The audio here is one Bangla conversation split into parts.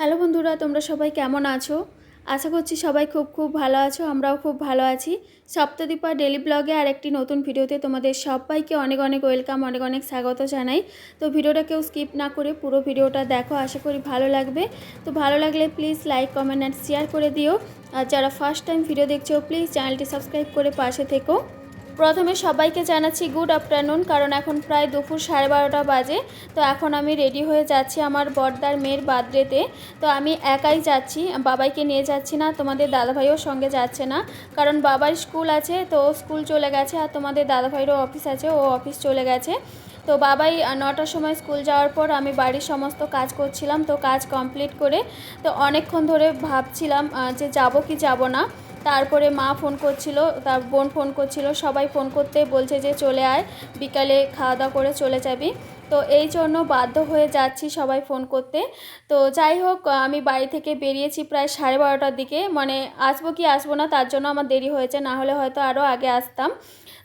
হ্যালো বন্ধুরা, তোমরা সবাই কেমন আছো? আশা করছি সবাই খুব খুব ভালো আছো, আমরাও খুব ভালো আছি। সপ্তদীপা ডেলি ব্লগে আর একটি নতুন ভিডিওতে তোমাদের সবাইকে অনেক অনেক ওয়েলকাম, অনেক অনেক স্বাগত জানাই। তো ভিডিওটা কেউ স্কিপ না করে পুরো ভিডিওটা দেখো, আশা করি ভালো লাগবে। তো ভালো লাগলে please like, comment and share করে দিও। আর যারা ফার্স্ট টাইম ভিডিও দেখছ, প্লিজ চ্যানেলটি সাবস্ক্রাইব করে পাশে থেকো। প্রথমে সবাইকে জানাচ্ছি গুড আফটারনুন কারণ এখন প্রায় দুপুর সাড়ে বারোটা বাজে। তো এখন আমি রেডি হয়ে যাচ্ছি আমার বর্দার মেয়ের বার্থডেতে। তো আমি একাই যাচ্ছি, বাবাইকে নিয়ে যাচ্ছি না, তোমাদের দাদাভাইও সঙ্গে যাচ্ছে না। কারণ বাবার স্কুল আছে, তো স্কুল চলে গেছে আর তোমাদের দাদাভাইয়েরও অফিস আছে, ও অফিস চলে গেছে। তো বাবাই নটার সময় স্কুল যাওয়ার পর আমি বাড়ির সমস্ত কাজ করছিলাম, তো কাজ কমপ্লিট করে, তো অনেকক্ষণ ধরে ভাবছিলাম যে যাব কি যাব না। তারপরে মা ফোন করছিল, তার বোন ফোন করছিল, সবাই ফোন করতে বলছে যে চলে আয়, বিকালে খাওয়া দাওয়া করে চলে যাবি। তো এই জন্য বাধ্য হয়ে যাচ্ছি সবাই ফোন করতে। তো যাই হোক, আমি বাড়ি থেকে বেরিয়েছি প্রায় সাড়ে বারোটার দিকে। মানে আসব কি আসব না, তার জন্য আমার দেরি হয়েছে, না হলে হয়তো আরও আগে আসতাম।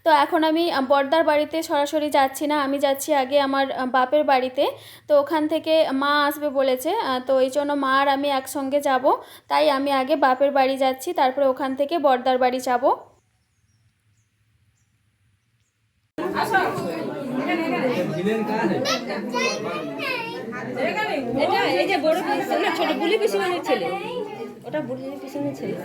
তো এখন আমি বর্দার বাড়িতে সরাসরি যাচ্ছি না। আমি যাচ্ছি আগে আমার বাপের বাড়িতে। তো ওখান থেকে মা আসবে বলেছে তো এই জন্য মা আর আমি একসঙ্গে যাব। তাই আমি আগে বাপের বাড়ি যাচ্ছি, তারপরে ওখান থেকে বর্দার বাড়ি যাব। ছোট বুলি পিসিমানের ছেলে। ওটা বুলি পিসিমানের ছেলে।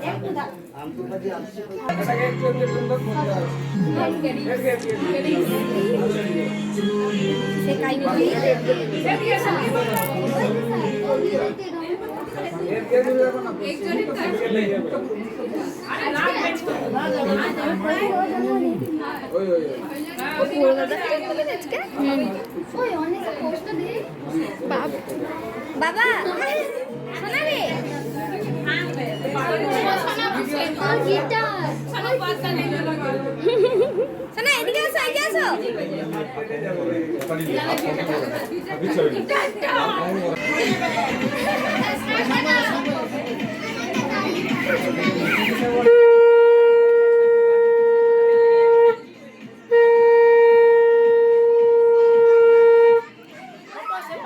বাবা শোনা আসো এদিকে আসো পিটবো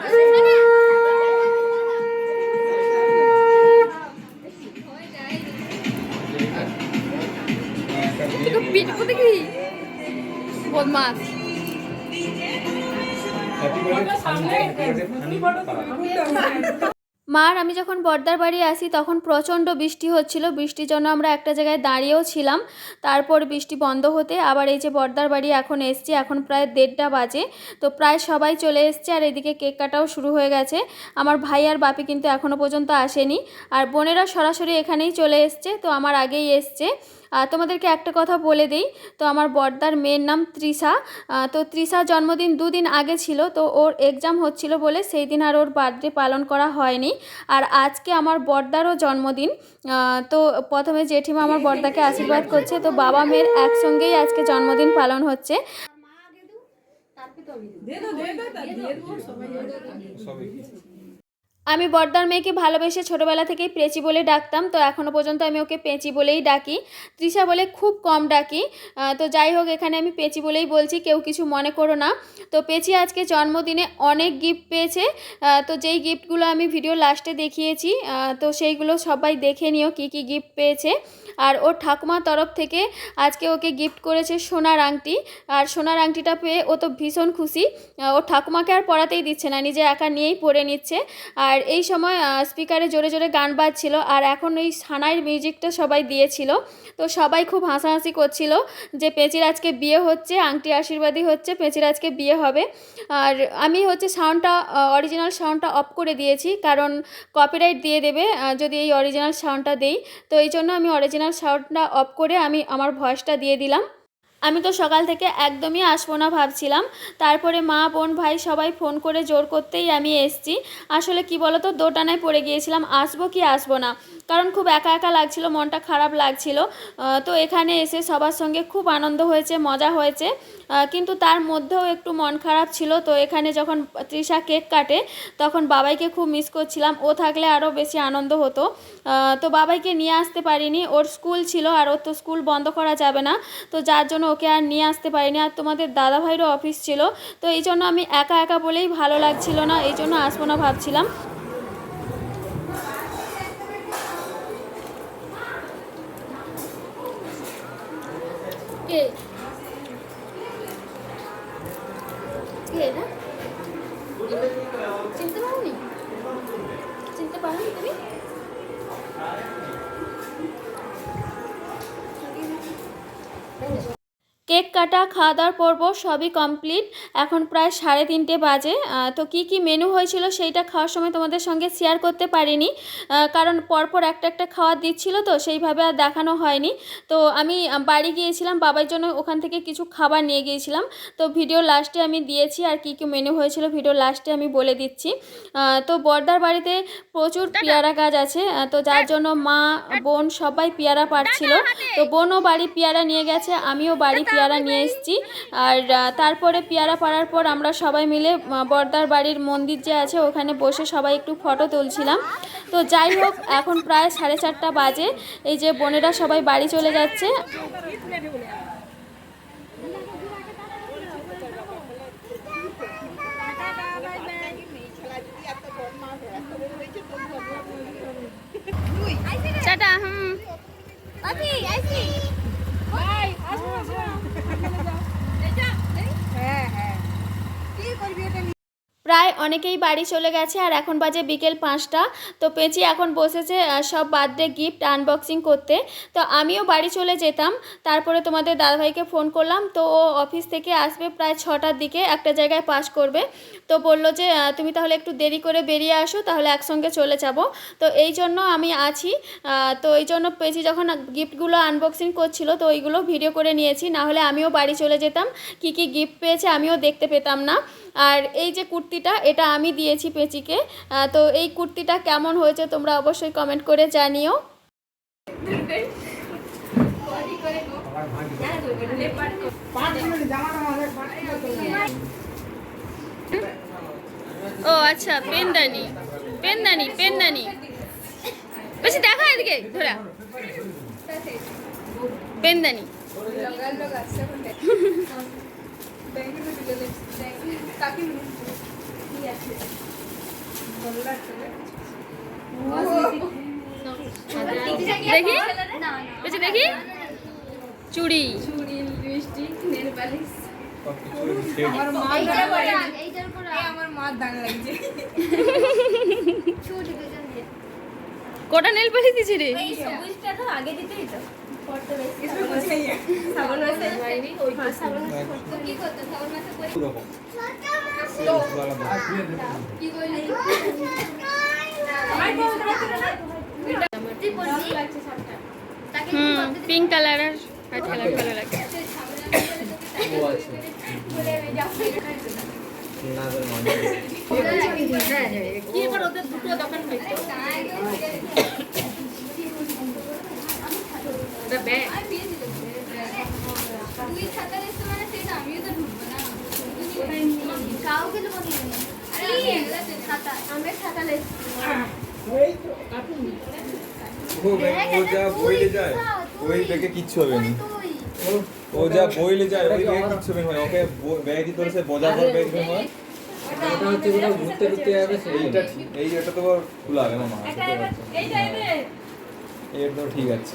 দেখি বদমাস মা আর আমি যখন বর্দার বাড়ি আসি, তখন প্রচণ্ড বৃষ্টি হচ্ছিল। বৃষ্টির জন্য আমরা একটা জায়গায় দাঁড়িয়েও ছিলাম। তারপর বৃষ্টি বন্ধ হতে আবার এই যে বর্দার বাড়ি এখন এসছি, এখন প্রায় দেড়টা বাজে। তো প্রায় সবাই চলে এসছে আর এদিকে কেক কাটাও শুরু হয়ে গেছে। আমার ভাই আর বাপি কিন্তু এখনও পর্যন্ত আসেনি। আর বোনেরা সরাসরি এখানেই চলে এসছে। তো আমার আগেই এসছে। তোমাদেরকে একটা কথা বলে দিই। তো আমার বর্দার মেয়ের নাম তৃষা তো তৃষার জন্মদিন দুদিন আগে ছিল তো ওর এক্সাম হচ্ছিল বলে সেই দিন আর ওর বার্থডে পালন করা হয়নি। আর আজকে আমার বর্দারও জন্মদিন। তো প্রথমে জেঠিমা আমার বর্দাকে আশীর্বাদ করছে তো বাবা মেয়ের একসঙ্গেই আজকে জন্মদিন পালন হচ্ছে। আমি বর্দার মেয়েকে ভালোবেসে ছোটোবেলা থেকেই পেঁচি বলে ডাকতাম, তো এখনও পর্যন্ত আমি ওকে পেঁচি বলেই ডাকি। তৃষা বলে খুব কম ডাকি তো যাই হোক, এখানে আমি পেঁচি বলেই বলছি, কেউ কিছু মনে করো না। তো পেঁচি আজকে জন্মদিনে অনেক গিফট পেয়েছে তো যেই গিফটগুলো আমি ভিডিও লাস্টে দেখিয়েছি তো সেইগুলো সবাই দেখে নিও কী কী গিফট পেয়েছে। আর ওর ঠাকুমার তরফ থেকে আজকে ওকে গিফট করেছে সোনার আংটি, আর সোনার আংটিটা পেয়ে ও তো ভীষণ খুশি। ওর ঠাকুমাকে আর পড়াতেই দিচ্ছে না, নিজে একা নিয়েই পরে নিচ্ছে। আর এই সময় স্পিকারে জোরে জোরে গান বাজছিল আর এখন এই সানাইয়ের মিউজিকটা সবাই দিয়েছিল। তো সবাই খুব হাসাহাসি করছিল যে পেঁচির আজকে বিয়ে হচ্ছে, আংটি আশীর্বাদী হচ্ছে পেঁচির আজকে বিয়ে হবে। আর আমি হচ্ছে সাউন্ডটা অরিজিনাল সাউন্ডটা অফ করে দিয়েছি কারণ কপিরাইট দিয়ে দেবে যদি এই অরিজিনাল সাউন্ডটা দেই। তো এই জন্য আমি অরিজিনাল সাউন্ডটা অফ করে আমি আমার ভয়েসটা দিয়ে দিলাম। আমি তো সকাল থেকে একদমই আসব না ভাবছিলাম। তারপরে মা, বোন, ভাই সবাই ফোন করে জোর করতেই আমি এসছি। আসলে কি বলতো, দোটানায় পড়ে গিয়েছিলাম, আসব কি আসব না। কারণ খুব একা একা লাগছিল, মনটা খারাপ লাগছিল। তো এখানে এসে সবার সঙ্গে খুব আনন্দ হয়েছে, মজা হয়েছে। কিন্তু তার মধ্যেও একটু মন খারাপ ছিল। তো এখানে যখন তৃষা কেক কাটে, তখন বাবাইকে খুব মিস করছিলাম। ও থাকলে আরও বেশি আনন্দ হতো। তো বাবাইকে নিয়ে আসতে পারিনি। ওর স্কুল ছিল আর ওর তো স্কুল বন্ধ করা যাবে না। তো যার জন্য ওকে আর নিয়ে আসতে পারিনি। আর তোমাদের দাদা ভাইরও অফিস ছিল, তো এই জন্য আমি একা একা বলেই ভালো লাগছিল না, এই জন্য আসব না ভাবছিলাম। কেক কাটা খাওয়া দাওয়ার পর্ব সবই কমপ্লিট এখন প্রায় সাড়ে তিনটে বাজে। তো কি কি মেনু হয়েছিল সেইটা খাওয়ার সময় তোমাদের সঙ্গে শেয়ার করতে পারিনি। কারণ পরপর একটা একটা খাওয়ার দিচ্ছিল তো সেইভাবে আর দেখানো হয়নি। তো আমি বাড়ি গিয়েছিলাম বাবার জন্য ওখান থেকে কিছু খাবার নিয়ে গিয়েছিলাম। তো ভিডিও লাস্টে আমি দিয়েছি আর কি কি মেনু হয়েছিল ভিডিও লাস্টে আমি বলে দিচ্ছি। তো বর্দার বাড়িতে প্রচুর পেয়ারা গাছ আছে। তো যার জন্য মা বোন সবাই পেয়ারা পাড়ছিল। তো বোনও বাড়ি পেয়ারা নিয়ে গেছে আমিও বাড়ি পেয়ারা নিয়ে এসেছি। আর তারপরে পেয়ারা পাড়ার পর আমরা সবাই মিলে বর্দার বাড়ির মন্দির যে আছে ওখানে বসে সবাই একটু ফটো তুলছিলাম। তো যাই হোক, এখন প্রায় সাড়ে চারটা বাজে। এই যে বোনেরা সবাই বাড়ি চলে যাচ্ছে টাটা হুম প্রায় অনেকেই বাড়ি চলে গেছে আর এখন বাজে বিকেল পাঁচটা। তো পেঁচি এখন বসেছে সব বার্থডে গিফট আনবক্সিং করতে। তো আমিও বাড়ি চলে যেতাম, তারপরে তোমাদের দাদাভাইকে ফোন করলাম। তো ও অফিস থেকে আসবে প্রায় ছটার দিকে, একটা জায়গায় পাস করবে। তো বলল যে তুমি তাহলে একটু দেরি করে বেরিয়ে আসো, তাহলে একসঙ্গে চলে যাব। তো এই জন্য আমি আছি। তো এই জন্য পেয়েছি যখন গিফটগুলো আনবক্সিং করছিল, তো ওইগুলো ভিডিও করে নিয়েছি। না হলে আমিও বাড়ি চলে যেতাম। কি কি গিফট পেয়েছে আমিও দেখতে পেতাম না। আর এই যে কুর্তিটা, এটা আমি দিয়েছি পেঁচিকে। তো এই কুর্তিটা কেমন হয়েছে তোমরা অবশ্যই কমেন্ট করে জানিও। ও আচ্ছা পেনদানি। পেনদানি পেনদানি। বেশি দেখা এদিকে, ধরা। পেনদানি। দেখি বেশি দেখি চুড়ি কোটা নেল পালিশ দিছি রে হুম পিঙ্ক কালার আর হোয়াইট কালার ভালো লাগে। কি এবার ওদের দুটো দোকান হয়েছে ওটা ব্যাগ ও ব্যাগ- ও যা বইলে যায় ওই ব্যাগে ও যা বইলে যায় ওই ব্যাগে কিচ্ছু না ওকে ব- ব্যাগই সে বজা ব্যাগ হয় ঘুরতে ঘুরতে যাবে এইটা ঠিক এই তো খোলা হবে ব্যাগ দিদাটা ঠিক আছে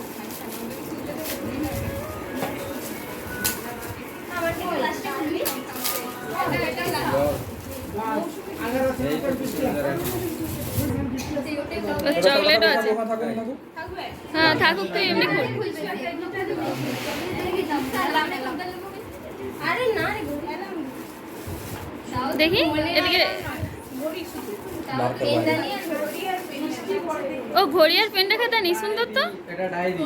চকলেটও আছে। হ্যাঁ থাকুক তো, এমনি দেখি, এদিকে। ও, ঘড়ি আর পেন রেখে দেনি সুন্দর তো। এটা ডায়েরি।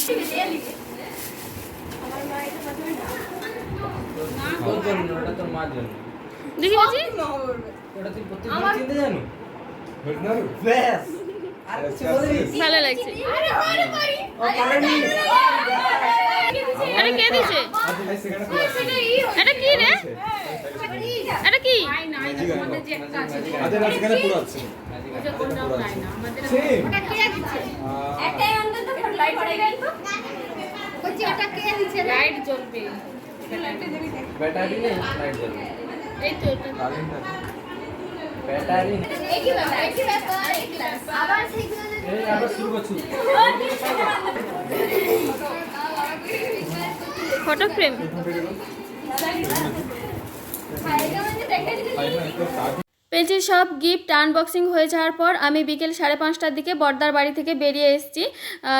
কিনে নিচ্ছি হবে না। দেখি ওটা তুই প্রত্যেকবার চিনতে জানো? ব্যাস। ভালো লাগছে। এটা কে দিছে? আচ্ছা এটা রে? এটা কি? আচ্ছা লাইট লাইট জ্বলবে। ব্যাটারি নেই লাইট জ্বলবে। এই তো ব্যাটারি। একই ব্যাপার একই ব্যাপার আবার এই, আবার শুরু করছি। Photo frame. সব গিফট আনবক্সিং হয়ে যাওয়ার পর আমি বিকেল সাড়ে পাঁচটার দিকে বর্দার বাড়ি থেকে বেরিয়ে এসেছি।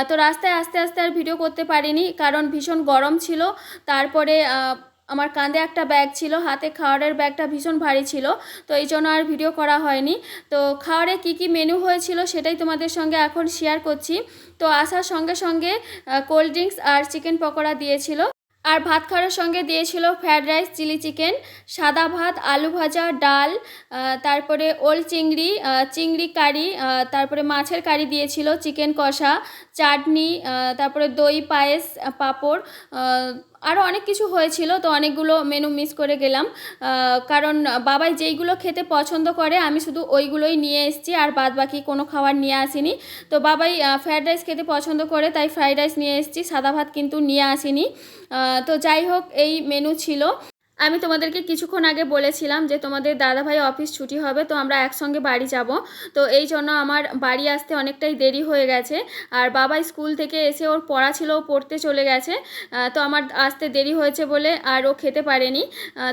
তো রাস্তায় আস্তে আস্তে আর ভিডিও করতে পারিনি, কারণ ভীষণ গরম ছিল। তারপরে আমার কাঁধে একটা ব্যাগ ছিল, হাতে খাওয়ারের ব্যাগটা ভীষণ ভারী ছিল, তো এই জন্য আর ভিডিও করা হয়নি। তো খাওয়ারে কি কি মেনু হয়েছিল সেটাই তোমাদের সঙ্গে এখন শেয়ার করছি। তো আসার সঙ্গে সঙ্গে কোল্ড ড্রিঙ্কস আর চিকেন পকোড়া দিয়েছিল। আর ভাত খাওয়ার সঙ্গে দিয়েছিল ফ্রায়েড রাইস চিলি চিকেন সাদা ভাত, আলু ভাজা, ডাল তারপরে ওল চিংড়ি চিংড়ি কারি তারপরে মাছের কারি দিয়েছিল চিকেন কষা, চাটনি তারপরে দই, পায়েস, পাঁপড় আরও অনেক কিছু হয়েছিল, তো অনেকগুলো মেনু মিস করে গেলাম। কারণ বাবাই যেইগুলো খেতে পছন্দ করে, আমি শুধু ওইগুলোই নিয়ে এসেছি, আর বাদ বাকি কোনো খাবার নিয়ে আসিনি। তো বাবাই ফ্রায়েড রাইস খেতে পছন্দ করে, তাই ফ্রায়েড রাইস নিয়ে এসেছি, সাদা ভাত কিন্তু নিয়ে আসিনি। তো যাই হোক, এই মেনু ছিল। আমি তোমাদেরকে কিছুক্ষণ আগে বলেছিলাম যে তোমাদের দাদাভাই অফিস ছুটি হবে, তো আমরা একসঙ্গে বাড়ি যাব। তো এই জন্য আমার বাড়ি আসতে অনেকটাই দেরি হয়ে গেছে। আর বাবা স্কুল থেকে এসে ওর পড়া ছিল, ও পড়তে চলে গেছে। তো আমার আসতে দেরি হয়েছে বলে আর ও খেতে পারেনি।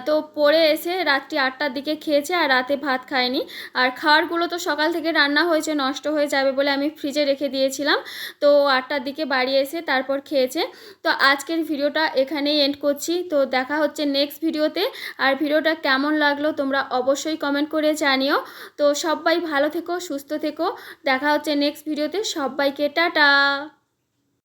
তো পড়ে এসে রাত্রি আটটার দিকে খেয়েছে আর রাতে ভাত খায়নি। আর খাওয়ারগুলো তো সকাল থেকে রান্না হয়েছে, নষ্ট হয়ে যাবে বলে আমি ফ্রিজে রেখে দিয়েছিলাম। তো আটটার দিকে বাড়ি এসে তারপর খেয়েছে। তো আজকের ভিডিওটা এখানেই এন্ড করছি। তো দেখা হচ্ছে নেক্সট ভিডিওতে। আর ভিডিওটা কেমন লাগল তোমরা অবশ্যই কমেন্ট করে জানিও। তো সবাই ভালো থেকো, সুস্থ থেকো। দেখা হচ্ছে নেক্সট ভিডিওতে সবাইকে টাটা।